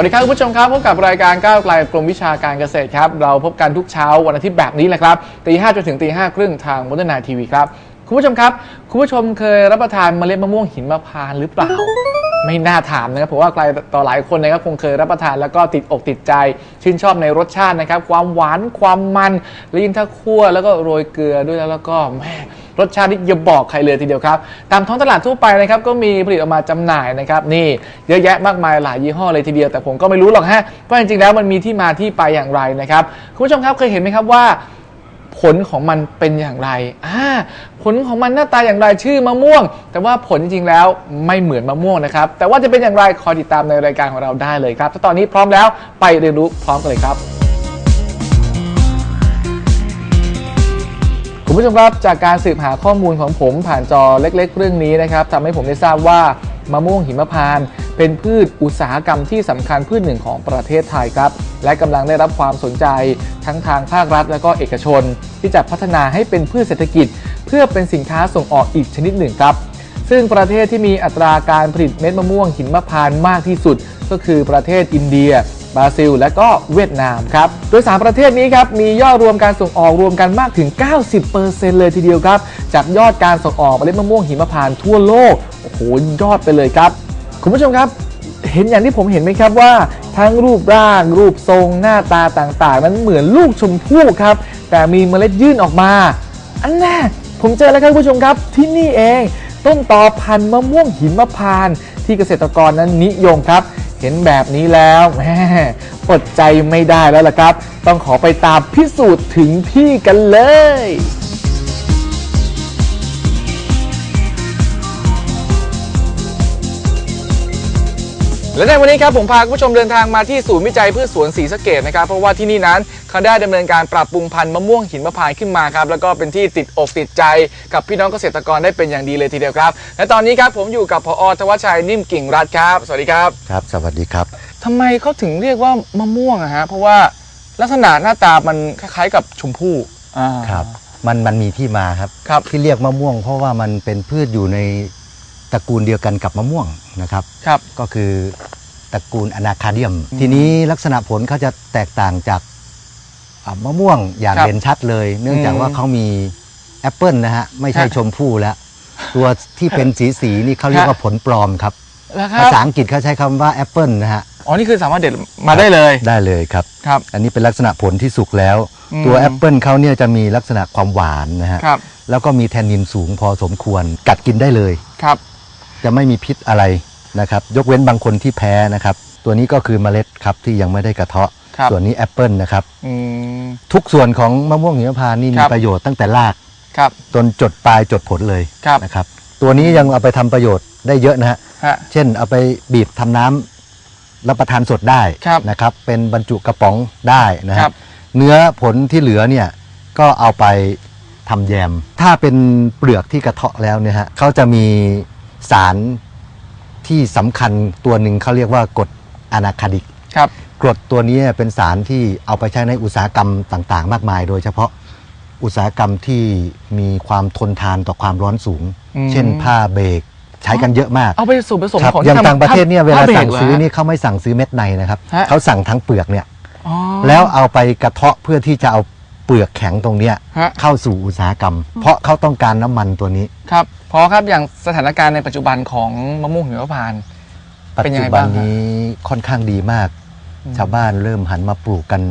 วัสดีครับคุณผู้ชมครับพบกับรายการก้าวไกลกรมวิชาการเกษตรครับ เราพบกันทุกเช้าวันอาทิตย์แบบนี้แหละครับตีห้าจนถึงตีห้าครึ่งทางม o น e r n นทีวีครับ คุณผู้ชมครับ คุณผู้ชมเคยรับประทานเมล็ดมะม่วงหินมะพร้านหรือเปล่า ไม่น่าถามนะครับผมว่าใครต่อหลายคนนะครับคงเคยรับประทานแล้วก็ติดอกติดใจ ชื่นชอบในรสชาตินะครับ ความหวานความมันและยิ่งถ้าคั่วแล้วก็โรยเกลือด้วยแล้วแล้วก็แม่ รสชาตินี่อย่าบอกใครเลยทีเดียวครับ ตามท้องตลาดทั่วไปนะครับก็มีผลิตออกมาจำหน่ายนะครับนี่เยอะแยะมากมายหลายยี่ห้อเลยทีเดียว แต่ผมก็ไม่รู้หรอกฮะว่าจริงๆแล้วมันมีที่มาที่ไปอย่างไรนะครับคุณผู้ชมครับเคยเห็นไหมครับว่าผลของมันเป็นอย่างไรอ่าผลของมันหน้าตาอย่างไรชื่อมะม่วง แต่ว่าผลจริงๆแล้วไม่เหมือนมะม่วงนะครับ แต่ว่าจะเป็นอย่างไรคอยติดตามในรายการของเราได้เลยครับถ้าตอนนี้พร้อมแล้วไปเรียนรู้พร้อมกันเลยครับ คุณผู้ชมครับจากการสืบหาข้อมูลของผมผ่านจอเล็ก ๆ เรื่องนี้นะครับทำให้ผมได้ทราบว่ามะม่วงหิมพานต์เป็นพืชอุตสาหกรรมที่สำคัญพืชหนึ่งของประเทศไทยครับ และกำลังได้รับความสนใจทั้งทางภาครัฐ และก็เอกชน ที่จะพัฒนาให้เป็นพืชเศรษฐกิจ เพื่อเป็นสินค้าส่งออกอีกชนิดหนึ่งครับ ซึ่งประเทศที่มีอัตราการผลิตเม็ดมะม่วงหิมพานต์มากที่สุด ก็คือประเทศอินเดีย บราซิล และก็เวียดนามครับ โดย 3 ประเทศนี้ครับมียอดรวมการส่งออกรวมกันมากถึง 90%เลยทีเดียวครับ จากยอดการส่งออกเมล็ดมะม่วงหิมพานต์ทั่วโลก โอ้โห ยอดไปเลยครับ คุณผู้ชมครับเห็นอย่างที่ผมเห็นไหมครับว่า ทั้งรูปร่าง รูปทรงหน้าตาต่างๆ นั้นเหมือนลูกชมพู่ครับ แต่มีเมล็ดยื่นออกมา อันน่ผมเจอแล้วครับคุณผู้ชมครับที่นี่เอง ต้นตอพันธุ์มะม่วงหิมพานต์ที่เกษตรกรนั้นนิยมครับ เห็นแบบนี้แล้วแหมอดใจไม่ได้แล้วล่ะครับ ต้องขอไปตามพิสูจน์ถึงที่กันเลยและในวันนี้ครับผมพาคุณผู้ชมเดินทางมาที่ศูนย์วิจัยพืชสวนศรีสะเกดนะครับ เพราะว่าที่นี่นั้น เขาได้ดำเนินการปรับปรุงพันธุ์มะม่วงหินมะพร้าวขึ้นมาครับแล้วก็เป็นที่ติดอกติดใจกับพี่น้องเกษตรกรได้เป็นอย่างดีเลยทีเดียวครับและตอนนี้ครับผมอยู่กับพอธวัชชัยนิ่มกิ่งรัตน์ครับ สวัสดีครับครับ สวัสดีครับ ทำไมเขาถึงเรียกว่ามะม่วงอะฮะเพราะว่าลักษณะหน้าตามันคล้ายๆกับชมพู่อ่า ครับ มันมันมีที่มาครับ ครับ ที่เรียกมะม่วง เพราะว่ามันเป็นพืชอยู่ในตระกูลเดียวกันกับมะม่วงนะครับ ครับ ก็คือตระกูลอนาคาเดียม ทีนี้ลักษณะผลเขาจะแตกต่างจากอ่า มะม่วงอย่างครับเด่นชัดเลย เนื่องจากอืมว่าเขามีแอปเปิลนะฮะไม่ใช่ฮะชมพู่แล้ว ตัวที่เป็นสีสีๆนี่เขาเรียกว่าผลปลอมครับ แล้วครัภาบษาอังกฤษเขาใช้คำว่าแอปเปิลนะฮะอ๋อ นี่คือสามารถเด็ดมาได้เลยได้เลยครับ ครับ อันนี้เป็นลักษณะผลที่สุกแล้ว อืม ตัวแอปเปิลเขาเนี่ยจะมีลักษณะความหวานนะฮะครับแล้วก็มีแทนนินสูงพอสมควร กัดกินได้เลย ครับ จะไม่มีพิษอะไรนะครับยกเว้นบางคนที่แพ้นะครับ ตัวนี้ก็คือเมล็ดครับที่ยังไม่ได้กระเทาะ ครับ ส่วนนี้แอปเปิลนะครับ อืม ทุกส่วนของมะม่วงหิมพานต์นี่คมีรับ ประโยชน์ตั้งแต่รากครับ จนจดปลายจดผลเลยครับ นะครับ ตัวนี้ยังเอาไปทำประโยชน์ได้เยอะนะฮะ ฮะ เช่นเอาไปบีบทำน้ำรับประทานสดได้ครับนะครับ เป็นบรรจุกระป๋องได้นะคครัรับบเนื้อผลที่เหลือเนี่ยก็เอาไปทำแยม ถ้าเป็นเปลือกที่กระเทาะแล้วเนี่ยฮะเขาจะมีสารที่สำคัญตัวหนึ่งเขาเรียกว่ากรดอะนาคาดิก ครับ กรดตัวนี้เป็นสารที่เอาไปใช้ในอุตสาหกรรมต่างๆ มากมาย โดยเฉพาะอุตสาหกรรมที่มีความทนทานต่อความร้อนสูงอืมเช่นผ้าเบรกใช้กันเยอะมากเอาไปส่วนผสมครับของอย่างที่ทำต่างประเทศเนี่ยเวลาผ้บรสั่กงหรซื้อฮะนี่เขาไม่สั่งซื้อเม็ดในนะครับฮะเขาสั่งทั้งเปลือกเนี่ยอ๋อแล้วเอาไปกระเทาะเพื่อที่จะเอาเปลือกแข็งตรงเนี้ยฮะเข้าสู่อุตสาหกรรม เพราะเขาต้องการน้ำมันตัวนี้ครับพอครับอย่างสถานการณ์ในปัจจุบันของมะม่วงหิมพานต์ปัจเป็นยังจุไงบับ้านงฮะนี้ค่อนข้างดีมากอืม ชาวบ้านเริ่มหันมาปลูกกัน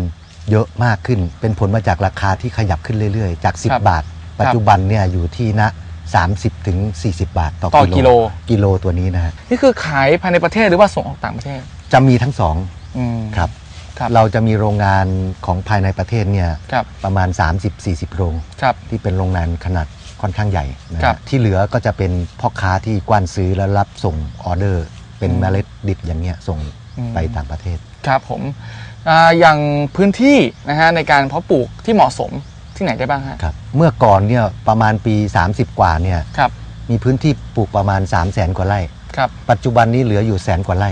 เยอะมากขึ้น เป็นผลมาจากราคาที่ขยับขึ้นเรื่อยๆ จาก 10 บาท ปัจจุบันเนี่ยอยู่ที่นะ30ถึง40 บาท ต่อต่อกิโลกิโลตัวนี้นะฮะนี่คือขายภายในประเทศหรือว่าส่งออกต่างประเทศ จะมีทั้งสองอืมครับครับเราจะมีโรงงานของภายในประเทศเนี่ยครับประมาณ 30-40 โรงครับที่เป็นโรงงานขนาดค่อนข้างใหญ่นะฮะครับที่เหลือก็จะเป็นพ่อค้าที่กว้านซื้อและรับส่งออเดอร์ เป็นอืมเมล็ดดิบอย่างเงี้ยส่งอืมไปต่างประเทศ ครับผมอ่าอย่างพื้นที่นะฮะในการเพาะปลูกที่เหมาะสมที่ไหนได้บ้างฮะครับเมื่อก่อนเนี่ยประมาณปี 30 กว่าเนี่ยครับมีพื้นที่ปลูกประมาณ 3 0 0แสนกว่าไร่ ครับปัจจุบันนี้เหลืออยู่แสนกว่าไร่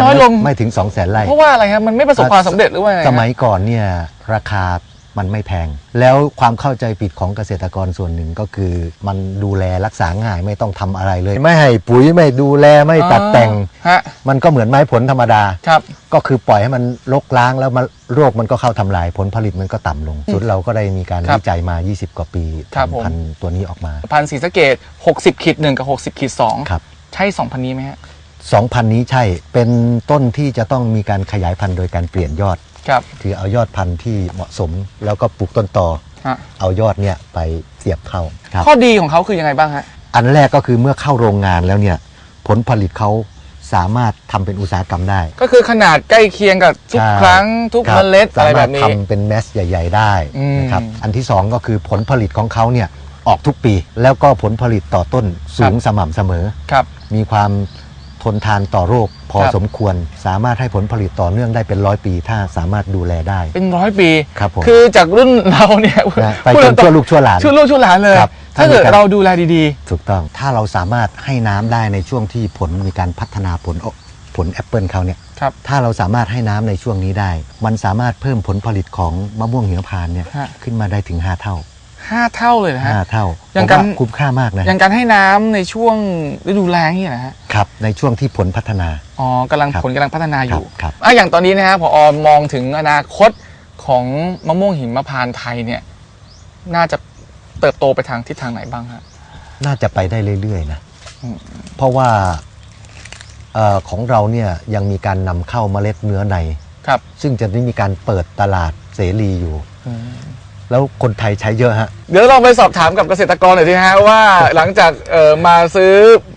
น้อยลง ไม่ไม่ถึง 2 0 0แสนไร่ เพราะว่าอะไรครับมันไม่ประสบความสำเร็จหรือว่าไงฮะ สมัยก่อนเนี่ยราคา มันไม่แพง แล้วความเข้าใจผิดของเกษตรกรส่วนหนึ่งก็คือ มันดูแลรักษาง่ายไม่ต้องทำอะไรเลย ไม่ให้ปุ๋ยไม่ดูแลไม่ตัดแต่ง ฮะมันก็เหมือนไม้ผลธรรมดา ครับ ก็คือปล่อยให้มันรกล้างแล้วมันโรคมันก็เข้าทำลายผลผลิตมันก็ต่ำลง สุดเราก็ได้มีการครับวิจัยมา 20 กว่าปีครับผม ทำพันธุ์ตัวนี้ออกมา พันธุ์ศรีสะเกด60ขีดหนึ่งกับ 60ขีดสองครับใช่สองพันนี้ไหมฮะ 2,000 นี้ใช่เป็นต้นที่จะต้องมีการขยายพันธุ์โดยการเปลี่ยนยอด ครับคือเอายอดพันธุ์ที่เหมาะสม แล้วก็ปลูกต้นต่อฮะเอายอดเนี่ยไปเสียบเข้าครับ ข้อดีของเขาคือยังไงบ้างฮะ อันแรกก็คือเมื่อเข้าโรงงานแล้วเนี่ยผลผลิตเขาสามารถทำเป็นอุตสาหกรรมได้ ก็คือขนาดใกล้เคียงกับทุกใช่ครั้งทุกคเมบล็ดอะไรสาแบมารถบนี้ทำเป็นแมสใหญ่ ๆ ได้อืมนะครับอันที่สองก็คือผลผลิตของเขาเนี่ยออกทุกปี แล้วก็ผลผลิตต่อต้นสูงสม่ำเสมอ ครับ มีความ ทนทานต่อโรคพอครับ สมควร สามารถให้ผลผลิตต่อเนื่องได้เป็นร้อยปี ถ้าสามารถดูแลได้ เป็นร้อยปี ครับผม คือจากรุ่นเราเนี่ยนะไปพูดจนตรงชั่วลูกชั่วหลาน ชั่วลูกชั่วหลานเลย ครับถ้าเกิดถ้ามีการเราดูแลดีถูกต้องถ้าเราสามารถให้น้ำได้ในช่วงที่ผลมีการพัฒนาผลออกผลแอปเปิลเขาเนี่ย ๆ ครับ ถ้าเราสามารถให้น้ำในช่วงนี้ได้ มันสามารถเพิ่มผลผลิตของมะม่วงหิมพานต์เนี่ยฮะ ขึ้นมาได้ถึง 5 เท่า ห้าเท่าเลยนะฮะ5เท่าอย่างผมการว่าคุ้มค่ามากนะอย่างการให้น้ำในช่วงฤดูแล้งนี่นะฮะครับ ในช่วงที่ผลพัฒนาอ๋อกำลังครับผลกำลังพัฒนาอครับยู่ครับอะอย่างตอนนี้นะฮะพอมองถึงอนาคตของมะม่วงหิมพานต์ไทยเนี่ย น่าจะเติบโตไปทางทิศทางไหนบ้างฮะน่าจะไปได้เรื่อยๆนะอืมเพราะว่าเออของเราเนี่ยยังมีการนำเข้าเมล็ดเนื้อในครับ ซึ่งจะได้มีการเปิดตลาดเสรีอยู่อืม แล้วคนไทยใช้เยอะฮะ เดี๋ยวเราไปสอบถามกับเกษตรกรหน่อยสิฮะว่าหลังจากเอ่อมาซื้อ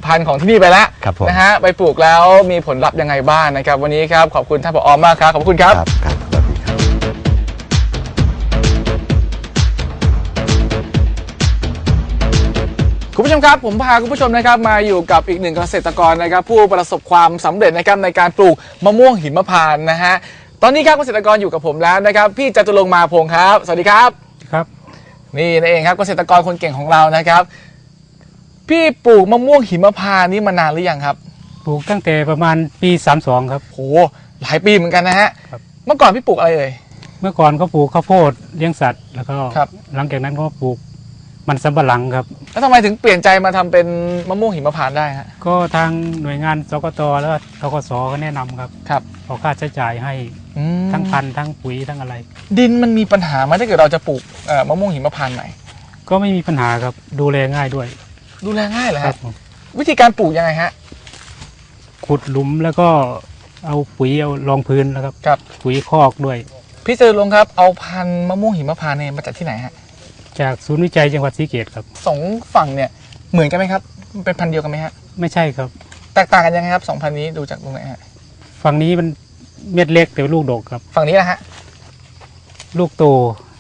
พันธุ์ของที่นี่ไปแล้วครับผม นะฮะไปปลูกแล้วมีผลลัพธ์ยังไงบ้างนะครับ วันนี้ครับขอบคุณท่านผอมากครับขอบคุณครับครับ ครับสวัสดีครับ คุณผู้ชมครับผมพาคุณผู้ชมนะครับมาอยู่กับอีกหนึ่งเกษตรกรนะครับผู้ประสบความสำเร็จนะครับในการปลูกมะม่วงหิมพานต์นะฮะตอนนี้ครับเกษตรกรอยู่กับผมแล้วนะครับ พี่จตุรงค์มาพงศ์ครับ สวัสดีครับครับ นี่นั่นเองครับเกษตรกรคนเก่งของเรานะครับ พี่ปลูกมะม่วงหิมพานต์นี่มานานหรือยังครับปลูกตั้งแต่ประมาณปี 32 ครับ โหหลายปีเหมือนกันนะฮะครับ เมื่อก่อนพี่ปลูกอะไรเอ่ย เมื่อก่อนก็ปลูกข้าวโพดเลี้ยงสัตว์แล้วก็ครับ หลังจากนั้นก็ปลูกมันสำปะหลังครับ แล้วทำไมถึงเปลี่ยนใจมาทำเป็นมะม่วงหิมพานต์ได้ฮะ ก็ทางหน่วยงานสกตแล้วก็ทกสก็แนะนำครับครับ ออกค่าใช้จ่ายให้ อืมทั้งพันธุ์ทั้งปุ๋ยทั้งอะไร ดินมันมีปัญหาไหมถ้าเกิดเราจะปลูกเอ่อมะม่วงหิมพานต์ใหม่ก็ไม่มีปัญหาครับดูแลง่ายด้วยดูแลง่ายเหรอครัฮะบผมวิธีการปลูกยังไงฮะ ขุดหลุมแล้วก็เอาปุ๋ยเอารองพื้นแล้วครับ ครับ ปุ๋ยคอกด้วย พี่เจริญลงครับเอาพันธุ์มะม่วงหิมพานต์เนี่ยมาจากที่ไหนฮะจากศูนย์วิจัยจังหวัดศรีเกตครับ สองฝั่งเนี่ยเหมือนกันไหมครับมันเป็นพันธุ์เดียวกันไหมฮะไม่ใช่ครับ แตกต่างกันยังไงครับสองพันธุ์นี้ดูจากตรงไหนฮะฝั่งนี้มัน เม็ดเล็กแต่ลูกดกครับ ฝั่งนี้นะฮะ ลูกโต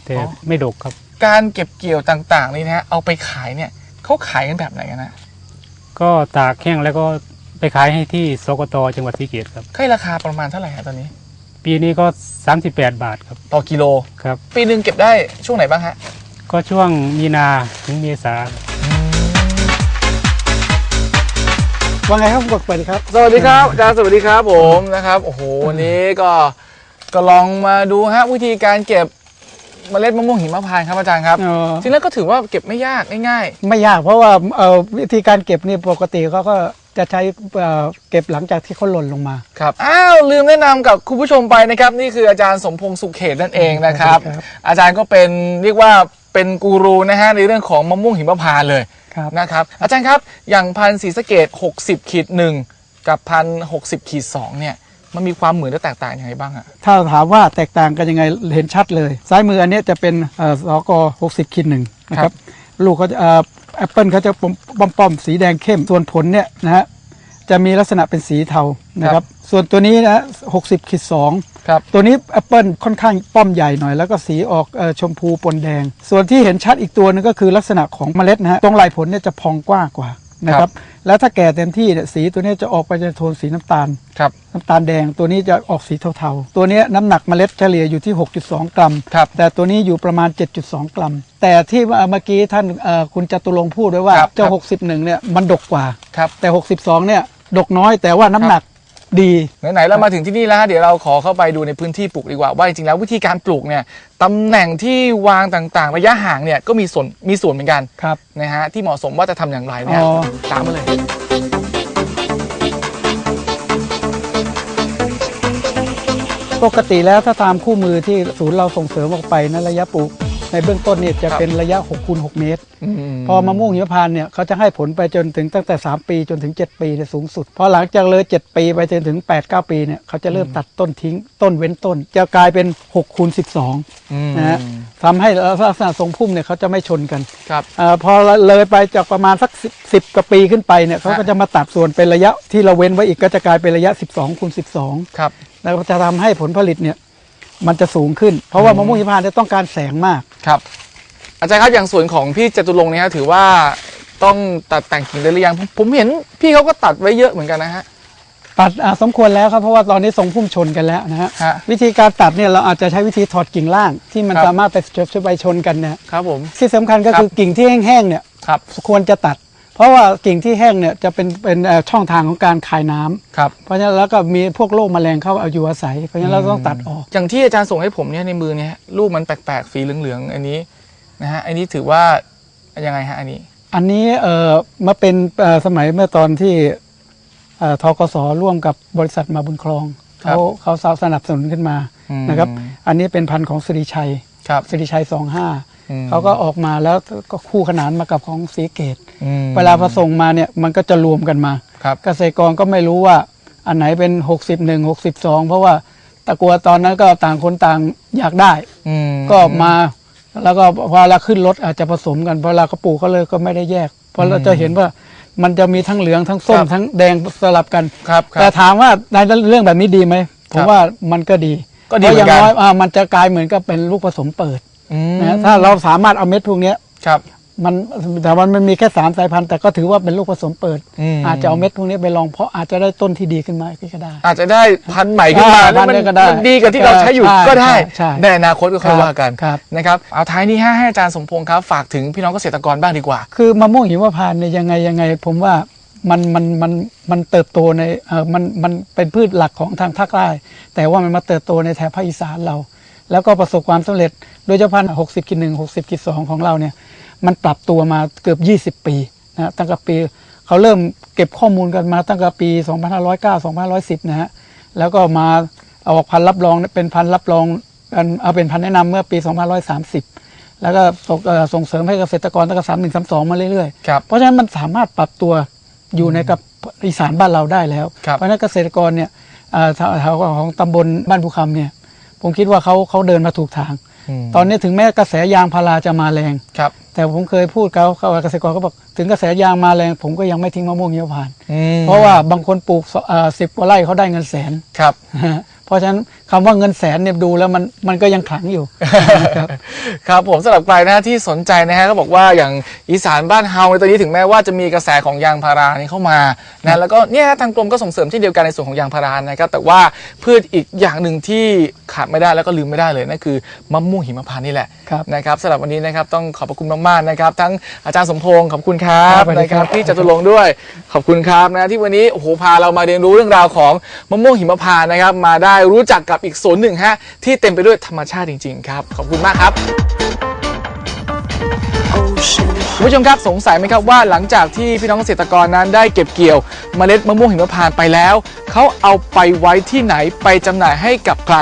แต่อ๋อ ไม่ดกครับ การเก็บเกี่ยวต่างๆนี่นะฮะเอาไปขายเนี่ยเขาขายกันแบบไหนกันนะก็ตากแห้งแล้วก็ไปขายให้ที่สกตจังหวัดศรีเกตครับให้ราคาประมาณเท่าไหร่ฮะตอนนี้ ปีนี้ก็ 38 บาทครับต่อกิโล ครับ ปีหนึ่งเก็บได้ช่วงไหนบ้างฮะก็ช่วงมีนาถึงเมษา ว่าไงครับกดเปิดครับ สวัสดีครับอาจารย์สวัสดีครับผมนะครับโอ้โหวันนี้ก็ก็ลองมาดูฮะวิธีการเก็บเมล็ดมะม่วงหิมพานต์ครับอาจารย์ครับเออจริงแล้วก็ถือว่าเก็บไม่ยากง่ายไม่ยากเพราะว่าเอ่อวิธีการเก็บนี่ปกติเขาก็จะใช้เอ่อเก็บหลังจากที่เขาหล่นลงมา ๆครับอ้าวลืมแนะนำกับคุณผู้ชมไปนะครับนี่คืออาจารย์สมพงษ์สุขเขตนั่นเองนะครับ ครับ อาจารย์ก็เป็นเรียกว่าเป็นกูรูนะฮะในเรื่องของมะม่วงหิมพานต์เลย ครับนะครับ อาจารย์ครับอย่างพันธุ์ศรีสะเกด60ขีดหนึ่งกับพันหกสิบขีดสองเนี่ยมันมีความเหมือนและแตกต่างยังไงบ้างอะถ้าถามว่าแตกต่างกันยังไงเห็นชัดเลย ซ้ายมืออันเนี้ยจะเป็นเอ่อสก60คิดหนึ่งนะครับลูกเขาจะแอปเปิลเขาจะป้อมป้อมๆสีแดงเข้มส่วนผลเนี่ยนะฮะจะมีลักษณะเป็นสีเทานะครับ ส่วนตัวนี้นะ60คิดสอง ครับตัวนี้แอปเปิลค่อนข้างป้อมใหญ่หน่อย แล้วก็สีออกเอ่อชมพูปนแดง ส่วนที่เห็นชัดอีกตัวหนึงก็คือลักษณะของเมล็ดนะฮะตรงลายผลเนี่ยจะพองกว้างกว่านะครับแล้วถ้าแก่เต็มที่เนี่ยสีตัวเนี้ยจะออกไปในโทนสีน้ำตาลครับน้ำตาลแดงตัวนี้จะออกสีเทาๆ ตัวเนี้ยน้ำหนักเมล็ดเฉลี่ยอยู่ที่ 6.2 กรัมครับแต่ตัวนี้อยู่ประมาณ 7.2 กรัม แต่ที่เมื่อกี้ท่านเอ่อคุณจตุรงค์พูดไว้ว่าครับเจ้าครับ61เนี่ยมันดกกว่าครับแต่ 62เนี่ยดกน้อยแต่ว่าน้ำหนัก ดีไหนๆเรามาถึงที่นี่แล้วฮะเดี๋ยวเราขอเข้าไปดูในพื้นที่ปลูกดีกว่าว่าจริงๆแล้ววิธีการปลูกเนี่ยตำแหน่งที่วางต่างๆ ระยะห่างเนี่ยก็มีส่วนมีส่วนเหมือนกันครับนะฮะที่เหมาะสมว่าจะทำอย่างไรเนี่ยอ๋อ ตามมาเลย ปกติแล้วถ้าตามคู่มือที่ศูนย์เราส่งเสริมออกไปนะระยะปลูก ในเบื้องต้นเนี่ยจะครับเป็นระยะ6คูณ6เมตรอืมพอมะม่วงหิมพานต์เนี่ยเขาจะให้ผลไปจนถึงตั้งแต่ 3 ปีจนถึง 7 ปีเนี่ยสูงสุด พอหลังจากเลย 7 ปีไปจนถึง 8 9 ปีเนี่ยเขาจะเริ่มตัดต้นทิ้งต้นเว้นต้น จะกลายเป็น6คูณ12อืมนะฮะทำให้ลักษณะทรงพุ่มเนี่ยเขาจะไม่ชนกันครับอาพอเลยไปจากประมาณสัก10 10กว่าปีขึ้นไปเนี่ยเขาก็จะมาตัดส่วนเป็นระยะที่เราเว้นไว้อีกก็จะกลายเป็นระยะ 12คูณ12ครับแล้วก็จะทำให้ผลผลิตเนี่ย มันจะสูงขึ้น เพราะว่ามะม่วงหิมพานต์เนี่ยต้องการแสงมาก ครับ อาจารย์ครับอย่างส่วนของพี่จตุรงค์เนี่ยฮะถือว่าต้องตัดแต่งกิ่งได้หรือยังผมผมเห็นพี่เขาก็ตัดไว้เยอะเหมือนกันนะฮะ ตัดอ่าสมควรแล้วครับเพราะว่าตอนนี้ทรงพุ่มชนกันแล้วนะฮะฮะวิธีการตัดเนี่ยเราอาจจะใช้วิธีถอดกิ่งล่าง ที่มันครับ สามารถไปชไปชนกันเนี่ยครับผม ที่สำคัญก็คือกิ่งที่แห้งๆเนี่ยครับ ควรจะตัด เพราะว่ากิ่งที่แห้งเนี่ยจะเป็นเป็นเอ่อช่องทางของการคายน้ำครับ เพราะฉะนั้นแล้วก็มีพวกโรคแมลงเข้าเอาอยู่อาศัย เพราะฉะนั้นเราต้องตัดออก อย่างที่อาจารย์ส่งให้ผมเนี่ยในมือเนี่ยรูปมันแปลกๆสีเหลืองๆอันนี้นะฮะอันนี้ถือว่ายังไงฮะอันนี้ อันนี้เอ่อมาเป็นเอ่อสมัยเมื่อตอนที่เอ่อทกสร่วมกับบริษัทมาบุญคลองครับ เขาเขาสนับสนุนขึ้นมาอืมนะครับ อันนี้เป็นพันธุ์ของสิริชัยครับ สิริชัยสองห้าอืม เขาก็ออกมาแล้วก็คู่ขนานมากับของสีเกตอืมเวลาผสมมาเนี่ยมันก็จะรวมกันมาครับเกษตรกรก็ไม่รู้ว่าอันไหนเป็น 61 62 เพราะว่าตะกัวตอนนั้นก็ต่างคนต่างอยากได้อืมก็มาแล้วก็พอเราขึ้นรถอาจจะผสมกันพอเราก็ปลูกก็เลยก็ไม่ได้แยก เพราะเราจะเห็นว่ามันจะมีทั้งเหลืองทั้งส้มทั้งแดงสลับกันครับคแต่รับถามว่าในเรื่องแบบนี้ดีไหมผครัมบว่ามันก็ดีก็ดีเพราะเหมืออนย่างกันน้อยอ่ามันจะกลายเหมือนกับเป็นลูกผสมเปิดอืม นะถ้าเราสามารถเอาเม็ดพวกเนี้ยครับ มันแต่ว่ามันมีแค่สามสายพันธุ์แต่ก็ถือว่าเป็นลูกผสมเปิด อืม อาจจะเอาเม็ดพวกนี้ไปลองเพราะอาจจะได้ต้นที่ดีขึ้นมาอีกก็ได้ อาจจะได้พันธุ์ใหม่ขึ้นมาอ่าแล้วมันพันธุ์ก็ได้มันดีกับที่เราใช้อยู่ใช่ก็ได้ใช่ในอนาคตก็ค่อยว่ากันครับ นะครับเอาท้ายนี้ฮะให้อาจารย์สมพงศ์ครับฝากถึงพี่น้องเกษตรกรบ้างดีกว่า คือมะม่วงหิมพานต์เนี่ยยังไงยังไง ผมว่ามันมันมันมันเติบโตในเออมันมันเป็นพืชหลักของทางภาคใต้แต่ว่ามันมาเติบโตในแถบภาคอีสานเรา แล้วก็ประสบความสำเร็จโดยเฉพาะ60กินหนึ่ง60กินสองของเราเนี่ยมันปรับตัวมาเกือบ 20 ปีนะตั้งแต่ปีเขาเริ่มเก็บข้อมูลกันมาตั้งแต่ปี 2509 2510 นะฮะแล้วก็มาเอาออกพันธุ์รับรองเป็นพันธุ์รับรองอันเอาเป็นพันธุ์แนะนำเมื่อปี 2530 แล้วก็ส่งเอ่อส่งเสริมให้เกษตรกรตั้งแต่สามหนึ่งสามสองมาเรื่อยๆครับเพราะฉะนั้นมันสามารถปรับตัวอยู่ในกับอีสานบ้านเราได้แล้วครับเพราะฉะนั้นเกษตรกรเนี่ยเอ่อแถวของตำบลบ้านภูคำเนี่ย ผมคิดว่าเขาเขาเดินมาถูกทางมตอนนี้ถึงแม้กระแสยางพาราจะมาแรงครับ แต่ผมเคยพูดเขาเขาเกษตรกรก็บอกถึงกระแสยางมาแรง ผมก็ยังไม่ทิ้งมะม่วงเหี่ยวผ่านอืมเพราะว่าบางคนปลูกสิบกว่าไร่เขาได้เงินแสนครับ เพราะฉะนั้นคำว่าเงินแสนเนี่ยดูแล้วมันมันก็ยังขลังอยู่ครับครับผมสำหรับใครนะที่สนใจนะฮะก็บอกว่าอย่างอีสานบ้านเฮาในตอนนี้ถึงแม้ว่าจะมีกระแสของยางพารานี้เข้ามานะแล้วก็เนี่ยทางกรมก็ส่งเสริมเช่นเดียวกันในส่วนของยางพารานะครับแต่ว่าพืชอีกอย่างหนึ่งที่ขาดไม่ได้แล้วก็ลืมไม่ได้เลยนั่นคือมะม่วงหิมพานต์นี่แหละครับนะครับสำหรับวันนี้นะครับต้องขอบพระคุณมากๆนะครับ ทั้งอาจารย์สมพงศ์ขอบคุณครัครับบสวัสดีนะคครัรับบพี่จตุรงค์ด้วยขอบคุณครับนะที่วันนี้โอ้โหพาเรามาเรียนรู้เรื่องราวของมะม่วงหิมพานต์นะครับมาได้ได้รู้จักกับอีกศูนย์หนึ่งฮะที่เต็มไปด้วยธรรมชาติจริง ๆ ครับ ขอบคุณมากครับคุณผู้ชมครับสงสัยไหมครับว่าหลังจากที่พี่น้องเกษตรกรนั้นได้เก็บเกี่ยวเมล็ดมะม่วงหิมพานต์ไปแล้ว เขาเอาไปไว้ที่ไหนไปจำหน่ายให้กับใคร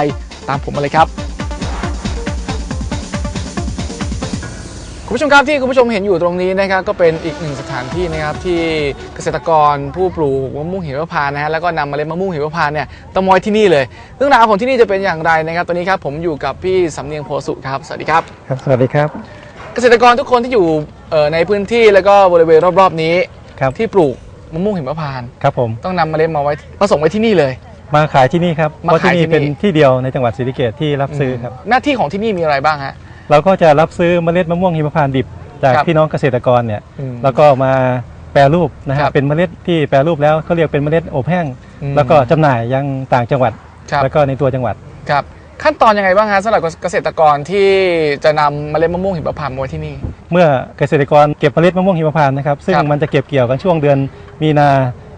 ตามผมมาเลยครับ คุณผู้ชมครับที่คุณผู้ชมเห็นอยู่ตรงนี้นะครับก็เป็นอีกหนึ่งสถานที่นะครับที่เกษตรกรผู้ปลูกมะม่วงหิมพานต์นะฮะแล้วก็นำเมล็ดมะม่วงหิมพานต์เนี่ยตะมอยที่นี่เลยเรื่องราวของที่นี่จะเป็นอย่างไรนะครับตอนนี้ครับผมอยู่กับพี่สำเนียงโพสุครับสวัสดีครับ ครับ สวัสดีครับ เกษตรกรทุกคนที่อยู่เอ่อในพื้นที่แล้วก็บริเวณรอบๆนี้ครับ ที่ปลูกมะม่วงหิมพานต์ครับผม ต้องนำเมล็ดมาไว้มาส่งไว้ที่นี่เลย มาขายที่นี่ครับมาเพราะขายที่นี่ที่ นี่เป็นที่เดียวในจังหวัดศรีสะเกษที่รับซื้อครับ หน้าที่ของที่นี่มีอะไรบ้างฮะ เราก็จะรับซื้อเมล็ดมะม่วงหิมพานต์ดิบ จากครับพี่น้องเกษตรกรเนี่ยอืมแล้วก็มาแปรรูปนะครัฮะบเป็นเมล็ดที่แปรรูปแล้วเขาเรียกเป็นเมล็ดอบแห้ง อืมแล้วก็จำหน่ายยังต่างจังหวัด ครับ แล้วก็ในตัวจังหวัด ครับ ขั้นตอนยังไงบ้างฮะสำหรับเกษตรกรที่จะนำเมล็ดมะม่วงหิมพานต์มาไว้ที่นี่ เมื่อเกษตรกรเก็บเมล็ดมะม่วงหิมพานต์นะครับซึ่งครับ มันจะเก็บเกี่ยวกันช่วงเดือนมีนา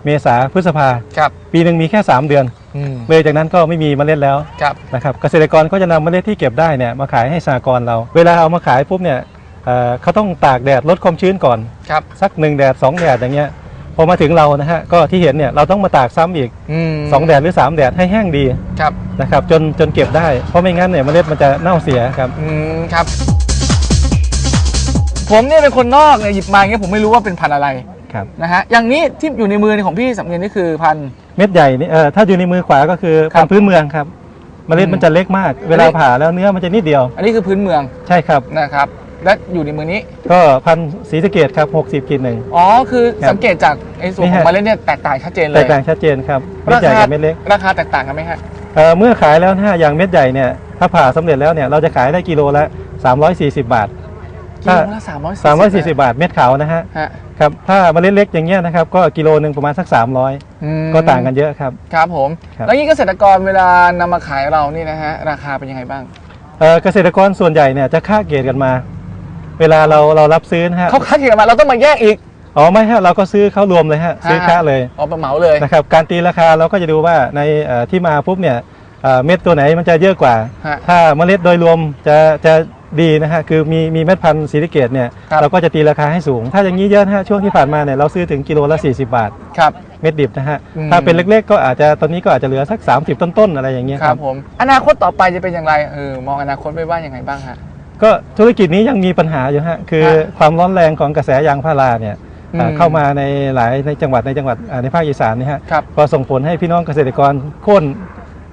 เมษาพฤษภา ครับ ปีหนึ่งมีแค่ 3 เดือน อืมเลยจากนั้นก็ไม่มีเมล็ดแล้วครับ นะครับเกษตรกรก็จะนำเมล็ดที่เก็บได้เนี่ยมาขายให้สหกรณ์เรา เวลาเอามาขายปุ๊บเนี่ยเอ่อเขาต้องตากแดดลดความชื้นก่อน ครับ สักหนึ่งแดดสองแดดอย่างเงี้ยพอมาถึงเรานะฮะก็ที่เห็นเนี่ยเราต้องมาตากซ้ำอีกอืมสองแดดหรือสามแดดให้แห้งดีครับ นะครับจนจนเก็บได้เพราะไม่งั้นเนี่ยเมล็ดมันจะเน่าเสียครับ อืมครับ ผมเนี่ยเป็นคนนอกเนี่ยหยิบมาอย่างเงี้ยผมไม่รู้ว่าเป็นพันธุ์อะไรครับ นะฮะ อย่างนี้ที่อยู่ในมือของพี่สำเนียงนี่คือพันธุ์ เม็ดใหญ่นี่เออถ้าอยู่ในมือขวาก็คือครับพันธุ์พื้นเมืองครับเมล็ดอืมมันจะเล็กมาก เวลาอันนี้ ผ่าแล้วเนื้อมันจะนิดเดียว อันนี้คือพื้นเมืองใช่ครับ นะครับ และอยู่ในมือนี้ ก็พันธุ์ศรีสะเกดครับ60กินหนึ่ง อ๋อ คือครับสังเกตจากไอ้ส่วนนี่ของฮะเมล็ดเนี่ยแตกต่างชัดเจนเลแตย กต่างชัดเจนครับเม็ดราใหญ่คากับเม็ดเล็กราคาแตกต่างกันไหมฮะ เอ่อเมื่อขายแล้วถ้าอย่างเม็ดใหญ่เนี่ยถ้าผ่าสำเร็จแล้วเนี่ยเราจะขายได้กิโลละ340 บาท กิโลละสามร้อย340บาทเม็ดขาวนะฮะฮะครับถ้าเมล็ดเล็กอย่างเงี้ยนะครับก็กิโลหนึ่งประมาณสักอืม300ก็ต่างกันเยอะครับครับผมครับแล้วนี่เกษตรกรเวลานำมาขายเรานี่นะฮะราคาเป็นยังไงบ้างเอ่อเกษตรกรส่วนใหญ่เนี่ยจะค่าเกรดกันมา เวลาเราเรารับซื้อนะฮะเขาคัดเกรดมาเราต้องมาแยกอีกอ๋อไม่ฮะเราก็ซื้อเข้ารวมเลยฮะซื้อค่าเลยอ๋อเป็นเหมาเลยนะครับการตีราคาเราก็จะดูว่าในเอ่อที่มาปุ๊บเนี่ยเอ่อเม็ดตัวไหนมันจะเยอะกว่าฮะถ้าเมล็ดโดยรวมจะจะ ดีนะฮะคือมีมีเม็ดพันธุ์สีลิเกตเนี่ยครับ เราก็จะตีราคาให้สูง ถ้าอย่างนี้เยอะนะฮะช่วงที่ผ่านมาเนี่ยเราซื้อถึงกิโลละ 40 บาท ครับ เม็ดดิบนะฮะอืม ถ้าเป็นเล็กๆ ก็อาจจะตอนนี้ก็อาจจะเหลือสัก 30 ต้นๆ อะไรอย่างเงี้ยคครัรับบผม อนาคตต่อไปจะเป็นอย่างไรเออมองอนาคตไว้ว่ายังไงบ้างฮะ ก็ธุรกิจนี้ยังมีปัญหาอยู่ฮะคือฮะความร้อนแรงของกระแสยางพาราเนี่ยเอ่ออืม เข้ามาในหลายในจังหวัดในจังหวัดอ่าในภาคอีสานเนี่ยฮะ ครับ ก็ส่งผลให้พี่น้องเกษตรกรโค่น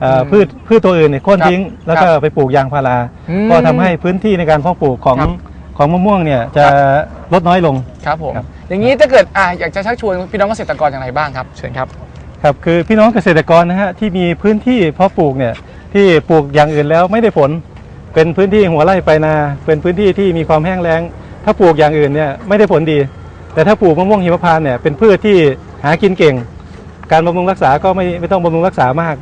เอ่ออมพืชพืชตัวอื่นเนี่ยโค่นครับทิ้ง แล้วก็ครับไปปลูกยางพารา อืมก็ทำให้พื้นที่ในการเพาะปลูกของครับ ของมะม่วงเนี่ยจะครับลดน้อยลง ครับผม ครับ อย่างนี้ถ้าเกิดอะอยากจะชักชวนพี่น้องเกษตรกรอย่างไรบ้างครับ เชิญครับ ครับคือพี่น้องเกษตรกรนะฮะที่มีพื้นที่เพาะปลูกเนี่ยที่ปลูกอย่างอื่นแล้วไม่ได้ผล เป็นพื้นที่หัวไร่ไปลายนา เป็นพื้นที่ที่มีความแห้งแล้ง ถ้าปลูกอย่างอื่นเนี่ยไม่ได้ผลดี แต่ถ้าปลูกมะม่วงหิมพานต์เนี่ยเป็นพืชที่หากินเก่ง การบำรุงรักษาก็ไม่ไม่ต้องบำรุงรักษามาก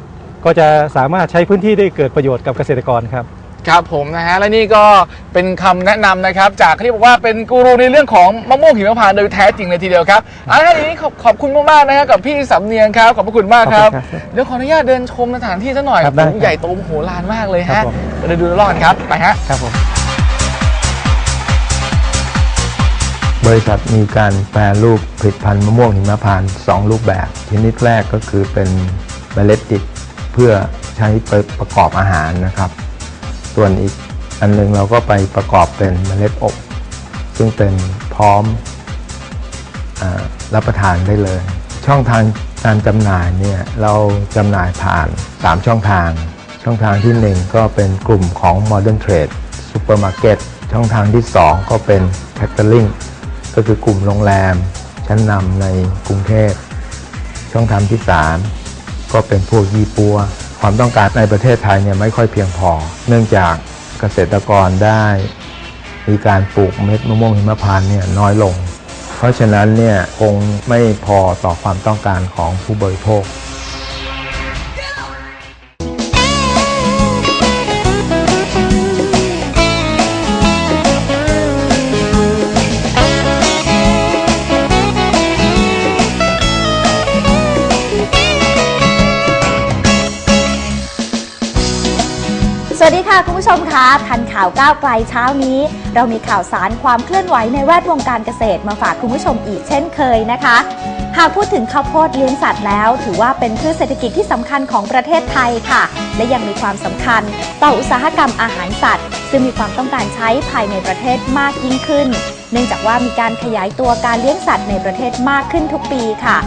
ก็จะสามารถใช้พื้นที่ได้เกิดประโยชน์กับเกษตรกรครับ ครับผมนะฮะและนี่ก็เป็นคำแนะนำนะครับ จากที่บอกว่าเป็นกูรูในเรื่องของมะม่วงหิมพานต์โดยแท้จริงเลยทีเดียวครับเอาละทีนี้ขอบขอบคุณมากๆนะครับกับพี่สำเนียงครับขอบพระคุณมากครับ ขอบคุณครับเดี๋ยวขออนุญาตเดินชมสถานที่สักหน่อยครับได้โอ้โหใหญ่โตมโหฬารมากเลยครัฮะบผม เดี๋ยวดูรอดครับไปฮะ ครับผม บริษัทมีการแปรรูปผลิตภัณฑ์มะม่วงหิมพานต์สองรูปแบบ ชนิดแรกก็คือเป็นเมล็ดดิบ เพื่อใช้ไปประกอบอาหารนะครับ ส่วนอีกอันหนึงเราก็ไปประกอบเป็นเมล็ดอบ ซึ่งเป็นพร้อมอรับประทานได้เลย ช่องทางการจำหน่ายเนี่ยเราจำหน่ายผ่าน 3 ช่องทาง ช่องทางที่ 1 ก็เป็นกลุ่มของ Modern Trade Supermarket ช่องทางที่ 2 ก็เป็น Catering ก็คือกลุ่มโรงแรมชั้นนำในกรุงเทพ ช่องทางที่ 3 ก็เป็นพวกยี่ปัว ความต้องการในประเทศไทยเนี่ยไม่ค่อยเพียงพอ เนื่องจากเกษตรกรได้ มีการปลูกเม็ดมะม่วงหิมพานต์เนี่ยน้อยลง เพราะฉะนั้นเนี่ยคงไม่พอต่อความต้องการของผู้บริโภค ชมคะทันข่าวก้าวไกลเช้านี้ เรามีข่าวสารความเคลื่อนไหวในแวดวงการเกษตรมาฝากคุณผู้ชมอีกเช่นเคยนะคะ หากพูดถึงข้าวโพดเลี้ยงสัตว์แล้ว ถือว่าเป็นพืชเศรษฐกิจที่สำคัญของประเทศไทยค่ะ และยังมีความสำคัญ ต่ออุตสาหกรรมอาหารสัตว์ ซึ่งมีความต้องการใช้ภายในประเทศมากยิ่งขึ้น เนื่องจากว่ามีการขยายตัวการเลี้ยงสัตว์ในประเทศมากขึ้นทุกปีค่ะ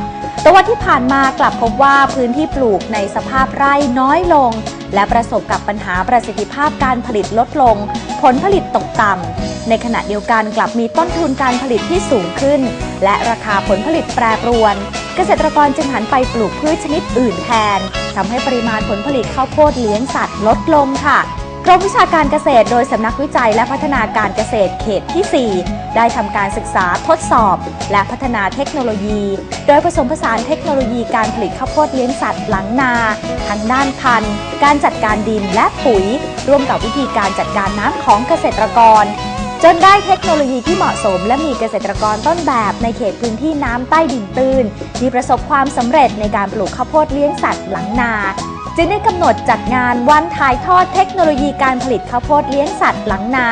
แต่ว่าที่ผ่านมากลับพบว่าพื้นที่ปลูกในสภาพไร่น้อยลง และประสบกับปัญหาประสิทธิภาพการผลิตลดลง ผลผลิตตกต่ำ ในขณะเดียวกันกลับมีต้นทุนการผลิตที่สูงขึ้น และราคาผลผลิตแปรปรวน เกษตรกรจึงหันไปปลูกพืชชนิดอื่นแทนทำให้ปริมาณผลผลิตข้าวโพดเลี้ยงสัตว์ลดลงค่ะ กรมวิชาการเกษตรโดยสำนักวิจัยและพัฒนาการเกษตรเขตที่ 4 ได้ทำการศึกษาทดสอบ และพัฒนาเทคโนโลยี โดยผสมผสานเทคโนโลยีการผลิตข้าวโพดเลี้ยงสัตว์หลังนา ทั้งด้านพันธุ์ การจัดการดินและปุ๋ย ร่วมกับวิธีการจัดการน้ำของเกษตรกร จนได้เทคโนโลยีที่เหมาะสม และมีเกษตรกรต้นแบบในเขตพื้นที่น้ำใต้ดินตื้นที่ประสบความสำเร็จในการปลูกข้าวโพดเลี้ยงสัตว์หลังนา จึงได้กำหนดจัดงานวันถ่ายทอดเทคโนโลยีการผลิตข้าวโพดเลี้ยงสัตว์หลังนา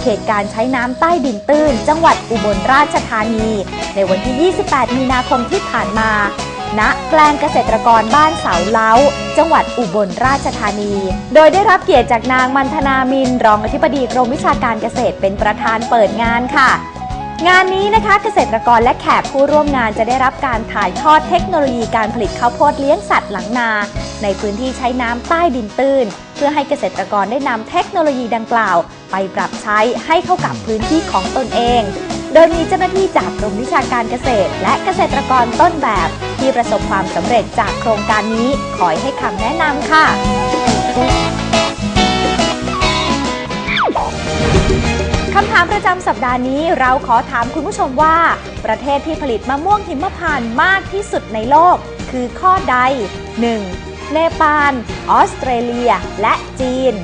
เขตการใช้น้ำใต้ดินตื้น จังหวัดอุบลราชธานี ในวันที่ 28 มีนาคมที่ผ่านมาณแปลงเกษตรกรบ้านเสาเล้า จังหวัดอุบลราชธานี โดยได้รับเกียรติจากนางมันธนามิน รองอธิบดีกรมวิชาการเกษตรเป็นประธานเปิดงานค่ะ งานนี้นะคะเกษตรกรและแขกผู้ร่วมงานจะได้รับการถ่ายทอดเทคโนโลยีการผลิตข้าวโพดเลี้ยงสัตว์หลังนา ในพื้นที่ใช้น้ำใต้ดินตื้น เพื่อให้เกษตรกรได้นำเทคโนโลยีดังกล่าว ไปปรับใช้ให้เข้ากับพื้นที่ของตนเอง โดยมีเจ้าหน้าที่จากกรมวิชาการเกษตร และเกษตรกรต้นแบบ ที่ประสบความสำเร็จจากโครงการนี้คอให้คำแนะนำค่ะ คำถามประจำสัปดาห์นี้เราขอถามคุณผู้ชมว่า ประเทศที่ผลิตมะม่วงหิมพานต์มากที่สุดในโลก คือข้อใด 1. เนปาล ออสเตรเลีย และจีน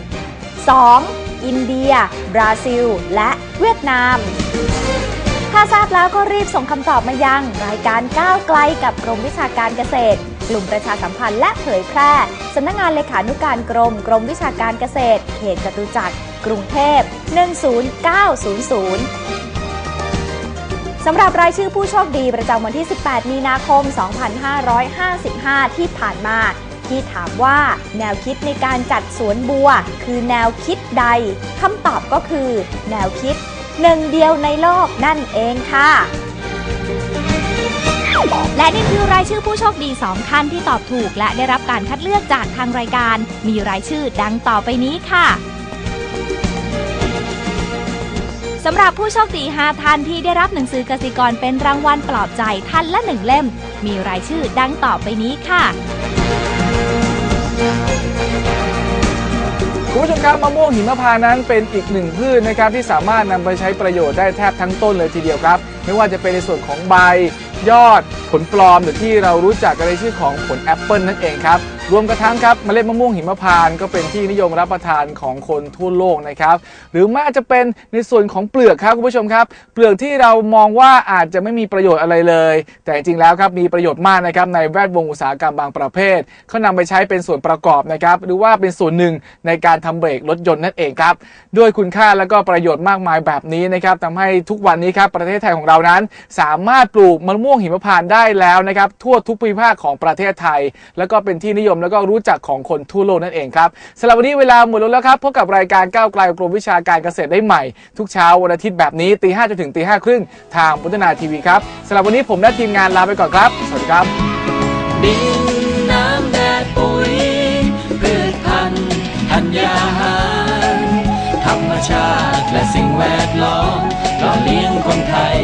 2. อินเดีย บราซิล และเวียดนาม ถ้าทราบแล้วก็รีบส่งคำตอบมายัง รายการก้าวไกลกับกรมวิชาการเกษตร กลุ่มประชาสัมพันธ์และเผยแพร่สำนักงานเลขานุการกรม กรมวิชาการเกษตร เขตจตุจักร กรุงเทพ 10900สำหรับรายชื่อผู้โชคดีประจำวันที่ 18 มีนาคม 2555 ที่ผ่านมา ที่ถามว่าแนวคิดในการจัดสวนบัว คือแนวคิดใดคำตอบก็คือ แนวคิดหนึ่งเดียวในโลกนั่นเองค่ะ และนี่คือรายชื่อผู้โชคดี 2 ท่านที่ตอบถูก และได้รับการคัดเลือกจากทางรายการ มีรายชื่อดังต่อไปนี้ค่ะสำหรับผู้โชคดี 5 ท่านที่ได้รับหนังสือกสิกรเป็นรางวัลปลอบใจท่านละ1เล่ม มีรายชื่อดังต่อไปนี้ค่ะ คุณผู้ชมครับมะม่วงหิมพานต์นั้นเป็นอีกหนึ่งพืชนะครับที่สามารถนำไปใช้ประโยชน์ได้แทบทั้งต้นเลยทีเดียวครับ ไม่ว่าจะเป็นในส่วนของใบ ยอดผลปลอมหรือที่เรารู้จักกันในชื่อของผลแอปเปิลนั่นเองครับ รวมกระทั่งครับเมล็ดมะม่วงหิมพานต์ก็เป็นที่นิยมรับประทานของคนทั่วโลกนะครับ หรือแม้จะเป็นในส่วนของเปลือกครับคุณผู้ชมครับ เปลือกที่เรามองว่าอาจจะไม่มีประโยชน์อะไรเลย แต่จริงๆแล้วครับมีประโยชน์มากนะครับในแวดวงอุตสาหกรรมบางประเภทเขานำไปใช้เป็นส่วนประกอบนะครับหรือว่าเป็นส่วนหนึ่งในการทำเบรกรถยนต์นั่นเองครับด้วยคุณค่าและก็ประโยชน์มากมายแบบนี้นะครับทำให้ทุกวันนี้ครับประเทศไทยของเรานั้น สามารถปลูกมะม่วงหิมพานต์ได้แล้วนะครับทั่วทุกภูมิภาคของประเทศไทย แล้วก็เป็นที่นิยมแล้วก็รู้จักของคนทั่วโลกนั่นเองครับสำหรับวันนี้เวลาหมดลงแล้วครับพบกับรายการก้าวไกลกรมวิชาการเกษตรได้ใหม่ ทุกเช้าวันอาทิตย์แบบนี้ตีห้าจนถึงตีห้าครึ่งทางพุทธนาทีวีครับสำหรับวันนี้ผมและทีมงานลาไปก่อนครับ สวัสดีครับดินน้ำแดดปุ๋ยพืชพันธุ์ธัญญาหารธรรมชาติและสิ่งแวดล้อมหล่อเลี้ยงคนไทย